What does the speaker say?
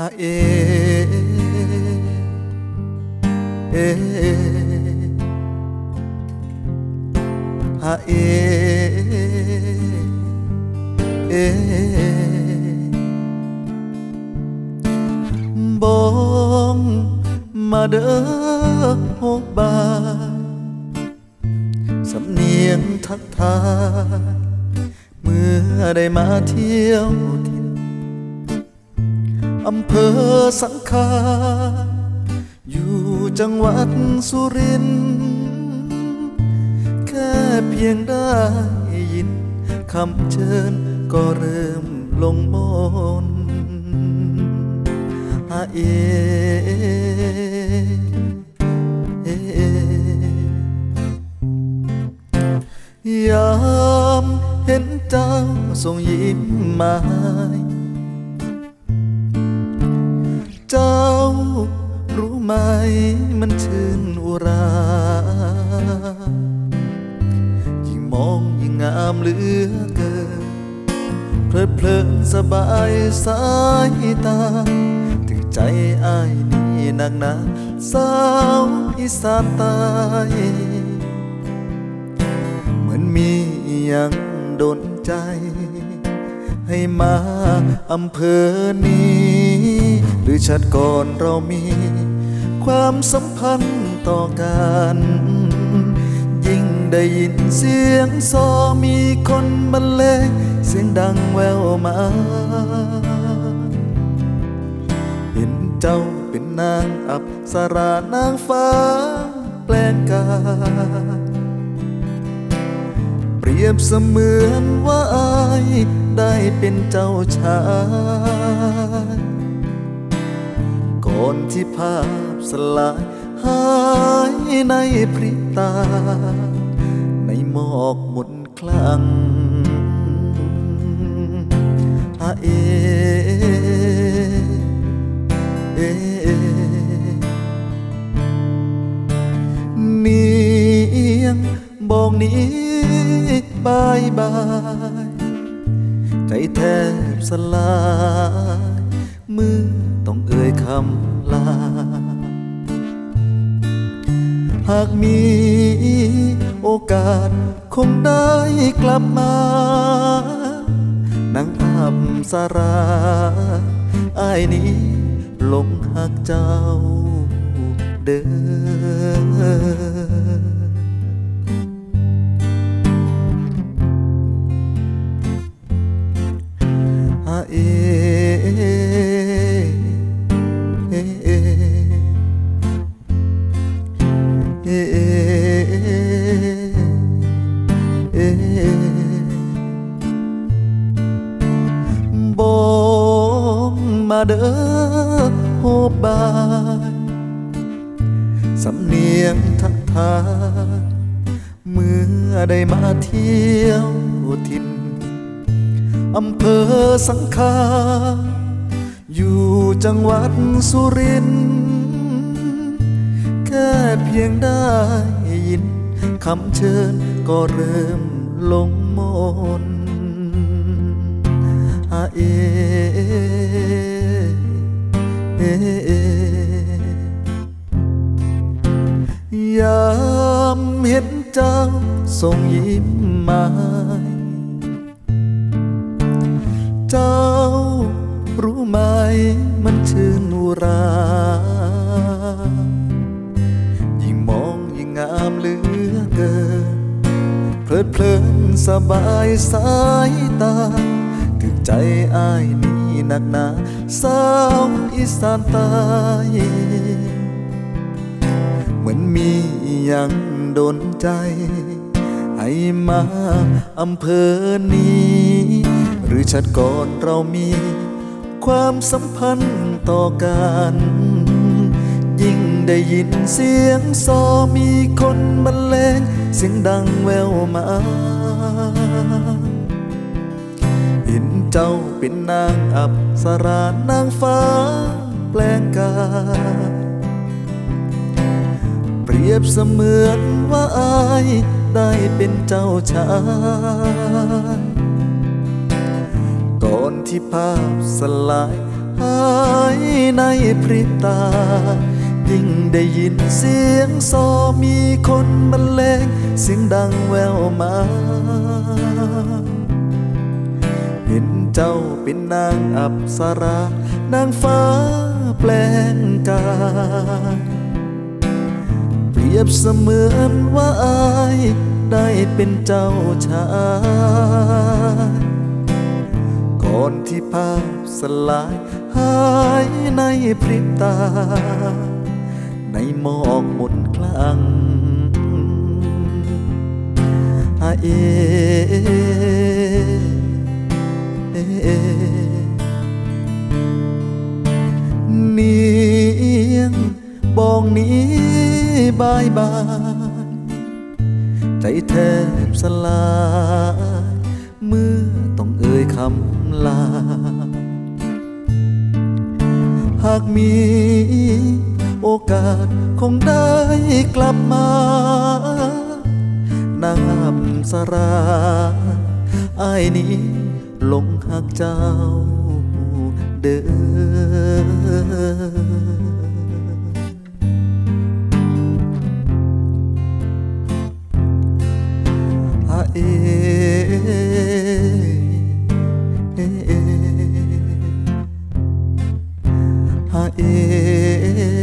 ฮะเอเอฮะเอเอบงมาเด้อโฮบาสำเนียงทักทายเมื่อได้มาเที่ยวถิ่ อำเภอสังขารอยู่จังหวัดสุรินทร์แค่เพียงได้ยินคำเชิญก็เริ่มลงมนต์ฮะเอเอยามเห็นเจ้าส่งยิ้มมาให้ เจ้ารู้ไหมมันชื่นอุรา ยิ่งมองยิ่งงามเหลือเกิน เพลิดเพลินสบายสายตา ถึงใจอ้ายนี่หนักหนาสาวอีสานใตายเหมือนมีอย่างโดนใจ ให้มาอำเภอนี้ รือชาติก่อนเรามี ความสัมพันธ์ต่อกัน ยิ่งได้ยินเสียงซอมีคนบรรเลงเสียงดังแววมา เห็นเจ้าเป็นนางอับสารานางฟ้าแปลงกายเปรียบเสมือนว่าอายได้เป็นเจ้าชาย ก่อนที่ภาพสลาย หายในพริบตา ในหมอกหมุนคลังอาเอเอเนียงบอกนี้บายบายใจแทบสลาย มือต้องเอ คำลา หากมีโอกาสคงได้กลับมานังอับสาราอายนี้หลงหักเจ้าเด้อ บอกมาเด้อโฮบาย สำเนียงทักทายเมื่อได้มาเที่ยวถิ่นอำเภอสังขาอยู่จังหวัดสุรินทร์แค่เพียงได้ยินคำเชิญก็เริ่ม ลงมนอาเอเอเอยามเห็นเจ้าส่งยิ้มมาเจ้ารู้ไหมมันชื่นอุรา เพลินสบายสายตา ถึกใจอายนี่หนักหนาสาวอีสานใตายเหมือนมีอย่างโดนใจ ให้มาอำเภอนี้ หรือชาติก่อนเรามี ความสัมพันธ์ต่อกัน ได้ยินเสียงซอมีคนบรรเลงเสียงดังแววมาเห็นเจ้าเป็นนางอับสรานางฟ้าแปลงกายเปรียบเสมือนว่าอายได้เป็นเจ้าชายก่อนที่ภาพสลายหายในพริบตา ยิ่งได้ยินเสียงซอมีคนบรรเลงเสียงดังแววมา เห็นเจ้าเป็นนางอับสรานางฟ้าแปลงกายเปรียบเสมือนว่าอายได้เป็นเจ้าชายก่อนที่ภาพสลายหายในพริบตา ในหมอกหมดคลังอาเอเอเอเนียงบองนี้บายบาย ใจแทบสลาย เมื่อต้องเอ่ยคำลา หากมี โอกาสคงได้กลับมาน้ำสราอายนี้หลงหักเจ้าเด้อเอฮาเอ